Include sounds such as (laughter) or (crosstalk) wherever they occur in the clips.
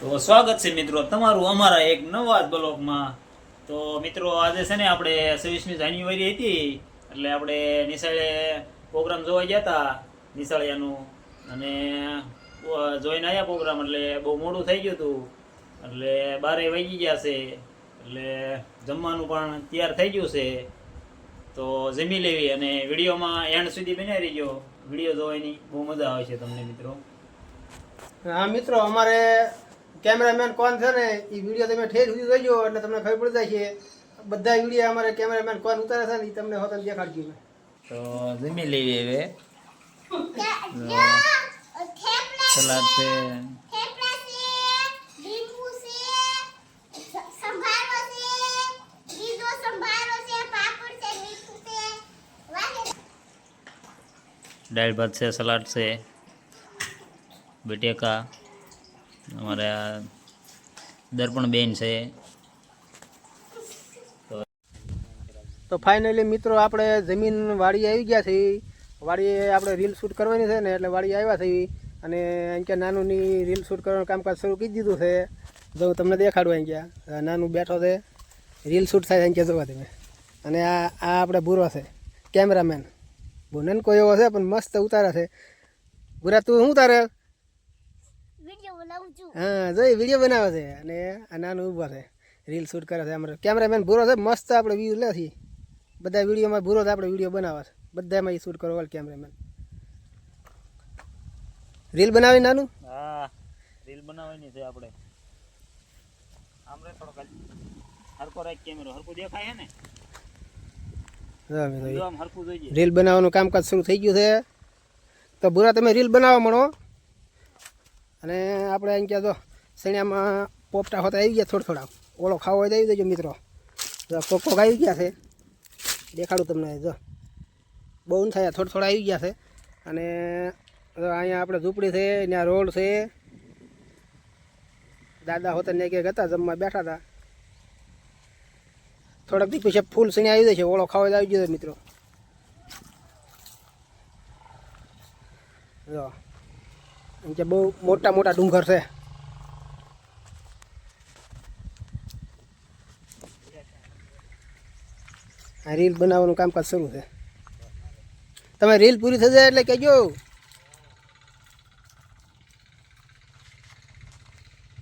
તો સ્વાગત છે મિત્રો તમારું અમારા એક નવા બ્લોગમાં. તો મિત્રો, આજે છે ને આપણે છવ્વીસમી જાન્યુઆરી હતી, એટલે આપણે નિશાળે પ્રોગ્રામ જોવા ગયા હતા નિશાળિયાનું. અને જોઈને આવ્યા પ્રોગ્રામ, એટલે બહુ મોડું થઈ ગયું હતું. એટલે બારે વાગી ગયા છે, એટલે જમવાનું પણ તૈયાર થઈ ગયું છે. તો જમી લેવી અને વિડીયોમાં એન્ડ સુધી બનાવી રહીજો. વીડિયો જોવાની બહુ મજા આવે છે તમને મિત્રો. હા, મિત્રો, અમારે કેમેરામેન કોણ છે ને એ વીડિયો તમે ઠેર સુધી જોઈજો એટલે તમને ખબર પડી જાય છે. બધા વીડિયો અમારે કેમેરામેન કોણ ઉતારે છે ને એ તમને હોતા દેખાડજો મેં તો જમી લેવી હવે. સલાડ છે. દાળ ભાત છે સલાડ છે બટેકા. અમારે આ દર્પણ બેન છે. તો ફાઇનલી મિત્રો આપણે જમીન વાડી આવી ગયા છે વાડીએ આપણે રીલ શૂટ કરવાની છે ને એટલે વાડી આવ્યા છે અને અહીં ક્યાં નાનુંની રીલ શૂટ કરવાનું કામકાજ શરૂ કરી દીધું છે. જો તમને દેખાડું અહીં ગયા નાનું બેઠો છે. રીલ શૂટ થાય અહીં કે જોવા તમે. અને આ આ આપણે ભૂરો છે. કેમેરામેન ભૂનન કોઈ એવો છે પણ મસ્ત ઉતારે છે. ભૂરા, તું શું ઉતારે હા જોઈ વીડિયો બનાવે છે અને આ નાનું ઊભો છે. રીલ શૂટ કરે છે અમારે. કેમેરામેન ભૂરો છે મસ્ત આપણે વ્યૂ લે છે. બધા વિડીયોમાં ભૂરો છે આપણે વીડિયો બનાવે છે. બધામાં એ શૂટ કરો ઓલ કેમેરામેન રીલ બનાવી નાનું? હા રીલ બનાવવાની છે આપણે. આમ થોડો હરકો રાખ કેમેરો હરકો દેખાય ને? જો અમે તો જો આમ હરકું જોઈએ. રીલ બનાવવાનું કામકાજ શરૂ થઈ ગયું છે. તો ભૂરા તમે રીલ બનાવવા મળો. અને આપણે અહીં ક્યાં જો શેણિયામાં પોપટા હોતા આવી ગયા થોડા થોડા. ઓળો ખાવો હોય તો આવી દેજો મિત્રો. કોક કોક આવી ગયા છે. દેખાડું તમને જો. બહુ ન થયા થોડા થોડા આવી ગયા છે. અને અહીંયા આપણે ઝૂંપડી છે, ત્યાં રોડ છે. દાદા હોતા ને ક્યાંક હતા, જમવા બેઠા હતા. થોડાક દી પછી ફૂલ સણી આવી જશે, ઓળો ખાવા આવી ગયો મિત્રો. જો. કે બહુ મોટા મોટા ડુંગર છે. આ રીલ બનાવવાનું કામકાજ શરૂ છે. તમે રીલ પૂરી જાય એટલે કહેજો.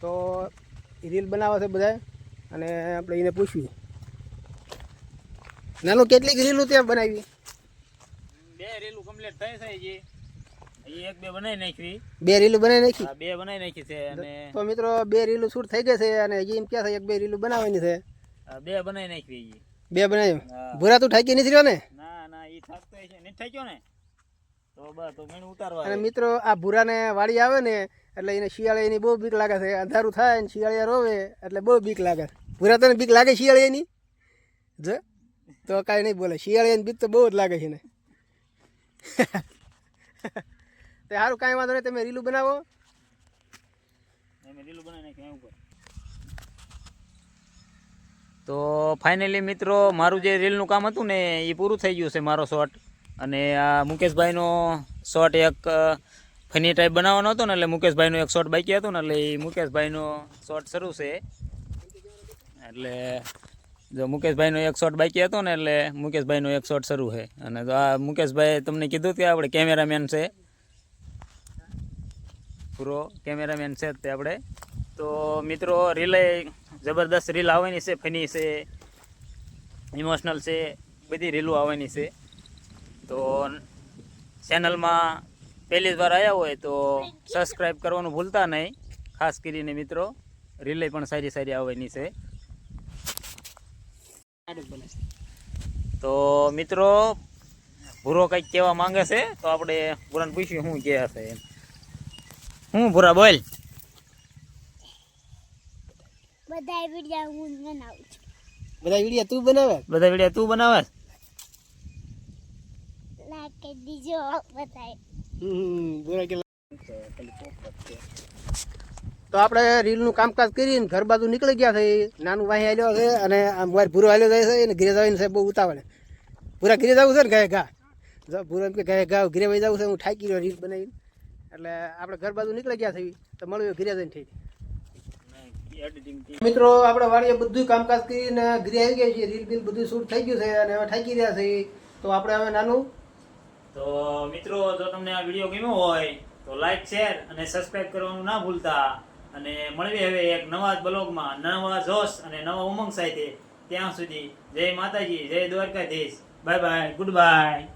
તો રીલ બનાવે છે બધા અને આપણે એને પૂછ્યું. નાનું કેટલીક રીલું ત્યાં બનાવી? બે રીલું કમ્પ્લીટ થઈ છે. જે હજી એક બે બનાવી નાખી. બે રીલું બનાવી નાખી? બે બનાવી નાખી છે અને તો મિત્રો બે રીલું શૂટ થઈ ગઈ છે અને હજી એમ ક્યાં છે એક બે રીલું બનાવવાની છે. બે બનાવી નાખી હજી બે બનાવ્યું ભૂરા તું ઠાકી નથી રહ્યો ને? ના ના ઈ થાકતો છે નહીં થાક્યો ને? તો બસ તો મેં ઉતારવા અને મિત્રો આ ભૂરાને વાડી આવે ને એટલે એને શિયાળે એની બહુ બીક લાગે છે. અંધારું થાય ને શિયાળિયા રોવે એટલે બહુ બીક લાગે. ભૂરા તને બીક લાગે શિયાળિયાની જો તો કાંઈ નહીં બોલે. શિયાળિયાની બીક તો બહુ જ લાગે છે ને (laughs) તે સારું કાંઈ વાંધો નહીં તમે રીલું બનાવો. તો ફાઇનલી મિત્રો મારું જે રીલનું કામ હતું ને એ પૂરું થઈ ગયું છે મારો શોર્ટ અને આ મુકેશભાઈનો શોર્ટ એક ફની ટાઈપ બનાવવાનો હતો ને એટલે મુકેશભાઈનો એક શોર્ટ બાકી હતો ને એટલે એ મુકેશભાઈનો શોર્ટ શરૂ છે. એટલે જો મુકેશભાઈનો એક શોટ બાકી હતો ને એટલે મુકેશભાઈનો એક શોટ શરૂ છે. અને તો આ મુકેશભાઈ તમને કીધું કે આપણે કેમેરામેન છે. પૂરો કેમેરામેન છે તે આપણે. તો મિત્રો રીલે જબરદસ્ત રીલ આવવાની છે, ફની છે ઇમોશનલ છે, બધી રીલો આવવાની છે. તો ચેનલમાં પહેલી વાર આવ્યા હોય તો સબસ્ક્રાઈબ કરવાનું ભૂલતા નહીં. ખાસ કરીને મિત્રો રીલે પણ સારી સારી આવવાની છે. તો મિત્રો, ભૂરો કંઈક કહેવા માંગે છે, તો આપણે પૂરણ પૂછ્યું શું કહે છે એમ. હું ભૂરા બોલ. બધા વિડિયા હું બનાવું છું. બધા વિડિયા તું બનાવે? બધા વિડિયા તું બનાવે? લાકે લાઈક કરી દીજો બધા હમ, ભૂરા કે તો આપણે રીલનું કામકાજ કરીને ઘર બાજુ નીકળી ગયા છે. નાનું વાહી આવેલો છે અને આમ મારે ભૂરો આવ્યો જાય છે અને ઘરે જઈને છે બહુ ઉતાવળે. પૂરા ઘરે જવું છે ને ગાય ઘા? જો ભૂરો એમ કે ગાય ઘા ઘરે વહી જવું છે હું ઠાકી રહ્યો રીલ બનાવીને. એટલે આપણે ઘર બાજુ નીકળી ગયા થઈ તો મળ્યું ઘરે જઈને થઈ મિત્રો આપણે વાડીએ બધું કામકાજ કરીને ઘરે આવી ગયા છીએ રીલ બિલ બધું શૂટ થઈ ગયું છે અને હવે થાકી રહ્યા છે તો આપણે હવે નાનું તો મિત્રો જો તમને આ વીડિયો ગમ્યો હોય તો લાઈક શેર અને સબસ્ક્રાઇબ કરવાનું ના ભૂલતા. અને મળવી હવે એક નવા જ બ્લોગમાં. નવા જોશ અને નવા ઉમંગ સાથે. ત્યાં સુધી જય માતાજી જય દ્વારકાધીશ. Bye bye goodbye